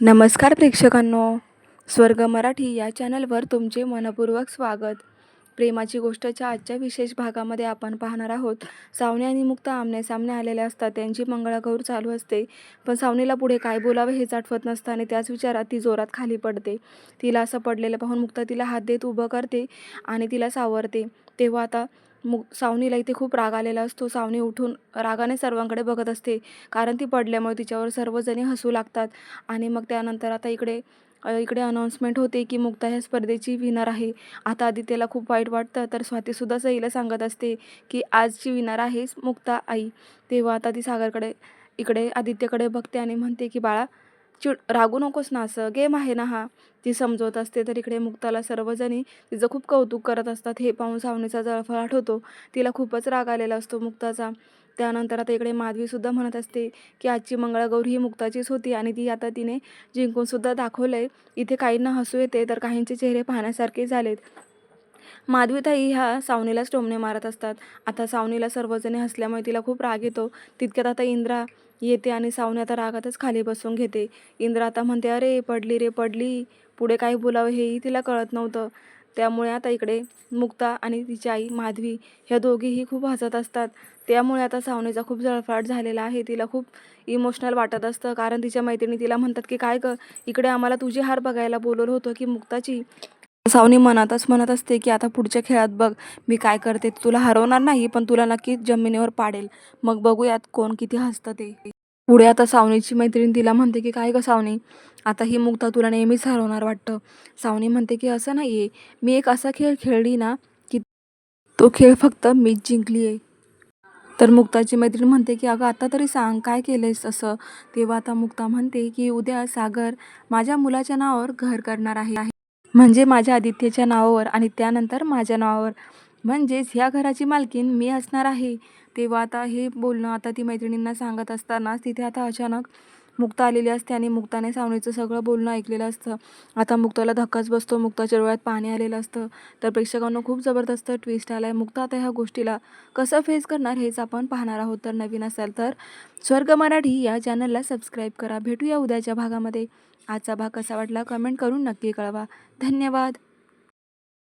नमस्कार प्रेक्षकांनो. स्वर्ग मराठी या चॅनलवर तुमचे मनपूर्वक स्वागत. प्रेमाची गोष्टच्या आजच्या विशेष भागामध्ये आपण पाहणार आहोत. सावने आणि मुक्ता आमने सामने आलेले असतात. त्यांची मंगळागौर चालू असते. पण सावनेला पुढे काय बोलावे हेच आठवत नसतं आणि त्याच विचारात ती जोरात खाली पडते. तिला असं पडलेलं पाहून मुक्ता तिला हात देत उभं करते आणि तिला सावरते. तेव्हा आता मु सावनीला इथे खूप राग आलेला असतो. सावनी उठून रागाने सर्वांकडे बघत असते. कारण ती पडल्यामुळे तिच्यावर सर्वजणी हसू लागतात. आणि मग त्यानंतर आता इकडे इकडे अनाऊन्समेंट होते की मुक्ता ह्या स्पर्धेची विनर आहे. आता आदित्यला खूप वाईट वाटतं. तर स्वातीसुद्धा सईला सांगत असते की आजची विनर आहे मुक्ता आई. तेव्हा आता ती सागरकडे इकडे आदित्यकडे बघते आणि म्हणते की बाळा चिड रागू नकोस ना असं. गेम आहे ना हा. ती समजवत असते तर इकडे मुक्ताला सर्वजणी तिचं खूप कौतुक करत असतात. हे पाहून सावनीचा जळफळाट होतो. तिला खूपच राग आलेला असतो मुक्ताचा. त्यानंतर आता इकडे माधवीसुद्धा म्हणत असते की आजची मंगळागौर ही मुक्ताचीच होती आणि ती आता तिने जिंकूनसुद्धा दाखवलं आहे इथे काहींना हसू येते तर काहींचे चेहरे पाहण्यासारखे झालेत. माधवीताई ह्या सावनीलाच टोमणे मारत असतात. आता सावनीला सर्वजणी हसल्यामुळे तिला खूप राग येतो. तितक्यात आता इंद्रा येते आणि सावनी आता रागातच खाली बसून घेते. इंद्रा आता म्हणते अरे पडली रे पडली. पुढे काय बोलावं हेही तिला कळत नव्हतं. त्यामुळे आता इकडे मुक्ता आणि तिची आई माधवी ह्या दोघीही खूप हसत असतात. त्यामुळे आता सावनेचा खूप जळफाट झालेला आहे. तिला खूप इमोशनल वाटत असतं. कारण तिच्या मैत्रिणी तिला म्हणतात की काय क इकडे आम्हाला तुझी हार बघायला बोलवलं होतं की मुक्ताची. सावनी मनातच म्हणत असते की आता पुढच्या खेळात बघ मी काय करते तुला हरवणार नाही पण तुला नक्कीच जमिनीवर पाडेल. मग बघूयात कोण किती हसतं ते. पुढे आता सावनीची मैत्रीण तिला म्हणते की काय ग सावनी आता ही मुक्ता तुला नेहमीच हरवणार वाटतं. सावनी म्हणते की असं नाही आहे मी एक असा खेळ खेळली ना की तो खेळ फक्त मीच जिंकली आहे तर मुक्ताची मैत्रीण म्हणते की अगं आता तरी सांग काय केलंयस असं? तेव्हा आता मुक्ता म्हणते की उद्या सागर माझ्या मुलाच्या नावावर घर करणार आहे. म्हणजे माझ्या आदित्यच्या नावावर आणि त्यानंतर माझ्या नावावर. म्हणजेच ह्या घराची मालकीन मी असणार आहे. तेव्हा आता हे बोलणं आता ती मैत्रिणींना सांगत असतानाच तिथे आता अचानक मुक्ता आलेली असते आणि मुक्ताने सावणीचं सगळं बोलणं ऐकलेलं असतं. आता मुक्ताला धक्काच बसतो मुक्ताच्या डोळ्यात पाणी आलेलं असतं. तर प्रेक्षकांना खूप जबरदस्त ट्विस्ट आला आहे मुक्ता आता ह्या गोष्टीला कसं फेस करणार हेच आपण पाहणार आहोत. तर नवीन असाल तर स्वर्ग मराठी या चॅनलला सबस्क्राईब करा. भेटूया उद्याच्या भागामध्ये. आजचा भाग कसा वाटला कमेंट करून नक्की कळवा. धन्यवाद.